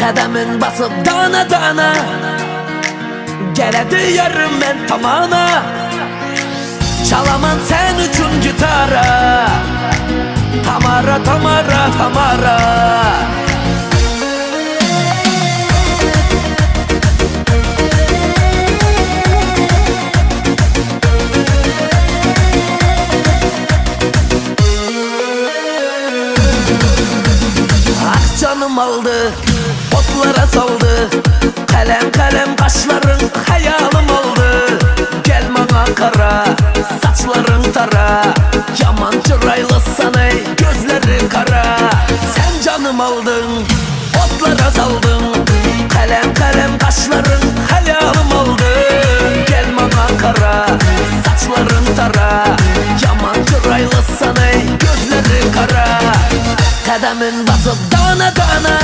Kademin basıp dana dana. Geledi yarım ben tamana. Çalamam sen üçün gitara. Tamara tamara tamara. Ah canım aldı Otlara saldı. Kalem kalem kaşların hayalım oldu. Gel bana kara Saçların tara. Yaman çıraylı sana Gözleri kara. Sen canım aldın Otlara saldın. Kalem kalem kaşların hayalım oldu. Gel bana kara Saçların tara. Yaman çıraylı sana Gözleri kara. Kademin basıp dana dana